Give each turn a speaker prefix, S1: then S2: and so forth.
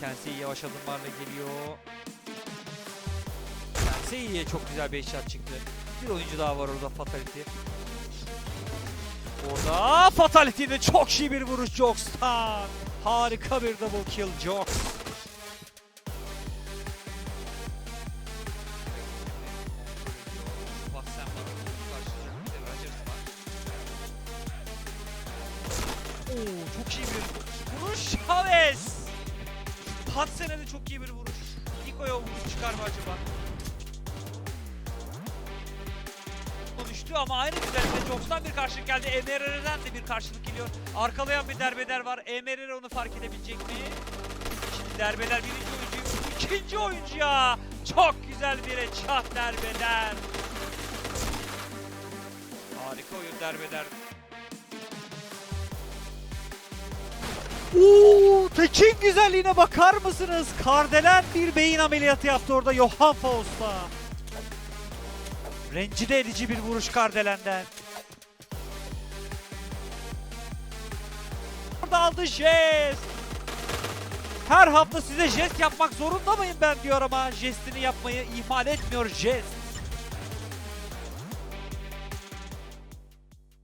S1: Sensei yavaş adımlarla geliyor. Sensei'ye çok güzel bir shot çıktı. Bir oyuncu daha var orada Fatality. Orada Fatality'de çok iyi bir vuruş Jox'tan. Harika bir double kill Jox. Çok iyi bir vuruş Chavez. Patsen'e de çok iyi bir vuruş. Niko'ya vuruş çıkar mı acaba? Düştü ama aynı güzellikle Jox'tan bir karşılık geldi. Emerere'den de bir karşılık geliyor. Arkalayan bir derbeder var. Emerere onu fark edebilecek mi? Şimdi derbeler birinci oyuncu, ikinci oyuncuya. Çok güzel bir headshot derbeder. Harika oyun derbeder. Oo, Tekin güzelliğine bakar mısınız? Kardelen bir beyin ameliyatı yaptı orada Johan Faust'a. Rencide edici bir vuruş Kardelen'den. Orada aldı jest. Her hafta size jest yapmak zorunda mıyım ben diyor ama jestini yapmayı ihmal etmiyor jest.